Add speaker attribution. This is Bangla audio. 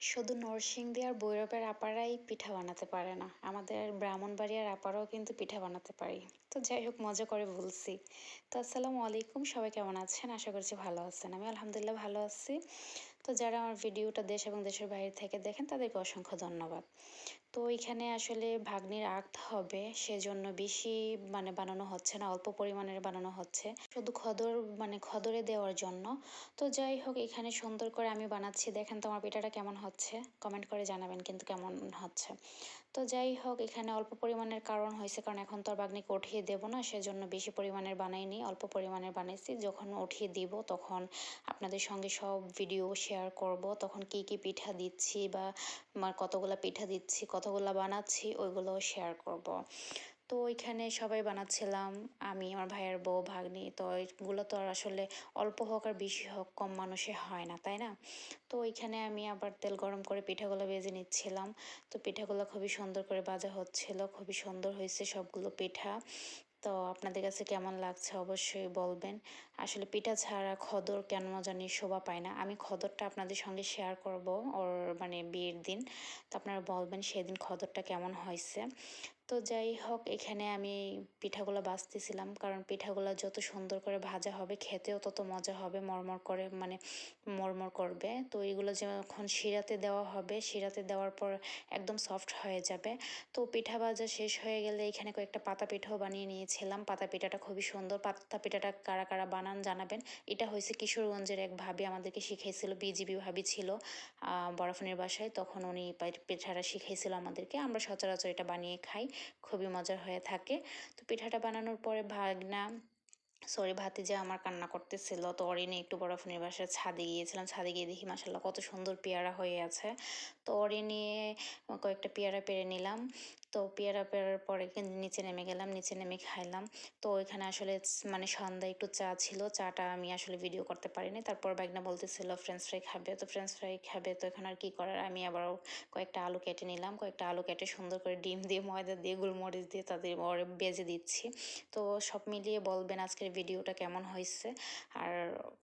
Speaker 1: শুধু নরসিংদী আর বৈরবের আপারাই পিঠা বানাতে পারে না। আমাদের ব্রাহ্মণবাড়িয়ার আপারাও কিন্তু পিঠা বানাতে পারি। তো যাই হোক, মজা করে বলছি তো আসসালামু আলাইকুম, সবাই কেমন আছেন? আশা করছি ভালো আছেন। আমি আলহামদুলিল্লাহ ভালো আছি। তো যারা আমার ভিডিওটা দেশ এবং দেশের বাইরে থেকে দেখেন, তাদেরকে অসংখ্য ধন্যবাদ। তো এখানে আসলে ভাগ্নির আক্ত হবে, সেজন্য বেশি মানে বানানো হচ্ছে না, অল্প পরিমাণের বানানো হচ্ছে। শুধু খদর মানে খদরে দেওয়ার জন্য। তো যাই হোক, এখানে সুন্দর করে আমি বানাচ্ছি। দেখেন তো আমার পিঠাটা কেমন হচ্ছে। কমেন্ট করে জানাবেন কিন্তু কেমন হচ্ছে। তো যাই হোক, এখানে অল্প পরিমাণের কারণ হয়েছে, কারণ এখন তো আর উঠিয়ে দেবো না, সেজন্য বেশি পরিমাণের বানাইনি। অল্প পরিমাণের বানাইছি, যখন উঠিয়ে দিব তখন আপনাদের সঙ্গে সব ভিডিও শেয়ার করব, তখন কি কি পিঠা দিচ্ছি বা আমার কতগুলো পিঠা দিচ্ছি, কতগুলো বানাচ্ছি ওইগুলোও শেয়ার করব। তো ওইখানে সবাই বানাচ্ছিলাম, আমি, আমার ভাইয়ের বউ, ভাগ্নি, তো এগুলো তো আর আসলে অল্প হোক আর বেশি হোক, কম মানুষে হয় না, তাই না? তো ওইখানে আমি আবার তেল গরম করে পিঠাগুলো বেজে নিচ্ছিলাম। তো পিঠাগুলো খুবই সুন্দর করে ভাজা হচ্ছিল, খুবই সুন্দর হয়েছে সবগুলো পিঠা। তো আপনাদের কাছে কেমন লাগছে অবশ্যই বলবেন। আসলে পিঠা ছাড়া খদর কেন জানি শোভা পায় না। আমি খদরটা আপনাদের সঙ্গে শেয়ার করব ওর মানে বিয়ের দিন। তো আপনারা বলবেন সেদিন খদরটা কেমন হয়েছে। তো যাই হোক, এখানে আমি পিঠাগুলো বাছতেছিলাম কারণ পিঠাগুলো যত সুন্দর করে ভাজা হবে, খেতেও তত মজা হবে, মরমর করে মানে মরমর করবে। তো এইগুলো যখন শিরাতে দেওয়া হবে, শিরাতে দেওয়ার পর একদম সফট হয়ে যাবে। তো পিঠা ভাজা শেষ হয়ে গেলে এখানে কয়েকটা পাতা পিঠাও বানিয়ে নিয়েছিলাম। পাতা পিঠাটা খুবই সুন্দর। পাতা পিঠাটা কারা কারা বানান জানাবেন। এটা হয়েছে কিশোরগঞ্জের এক ভাবি আমাদেরকে শিখিয়েছিল বিজিবি ভাবি ছিল বরফনের বাসায়। তখন উনি পিঠাটা শিখিয়েছিল আমাদেরকে। আমরা সচরাচর এটা বানিয়ে খাই। খুবই মজার হয়ে থাকে। তো পিঠাটা বানানোর পরে ভাগনা সরি ভাতিজা আমার কান্না করতেছিল। তো নিয়ে একটু বরফনের বাসায় ছাদে গিয়েছিলাম। ছাদে গিয়ে দেখি মাসাল্লাহ কত সুন্দর পেয়ারা হয়ে আছে। তো ওরই নিয়ে কয়েকটা পেয়ারা পেরে নিলাম। তো পেয়ারা পেরার পরে নিচে নেমে গেলাম, নিচে নেমে খাইলাম। তো ওইখানে আসলে মানে সন্ধ্যায় একটু চা ছিল। চাটা আমি আসলে ভিডিও করতে পারিনি। তারপর ব্যাগনা বলতেছিল ফ্রেঞ্চ ফ্রাই খাবে। তো ফ্রেঞ্চ ফ্রাই খাবে, তো এখানে আর কী করার? আমি আবারও কয়েকটা আলু কেটে নিলাম। কয়েকটা আলু কেটে সুন্দর করে ডিম দিয়ে, ময়দা দিয়ে, গোলমরিচ দিয়ে তাদের বেজে দিচ্ছি। তো সব মিলিয়ে বলবেন আজকের ভিডিওটা কেমন হয়েছে আর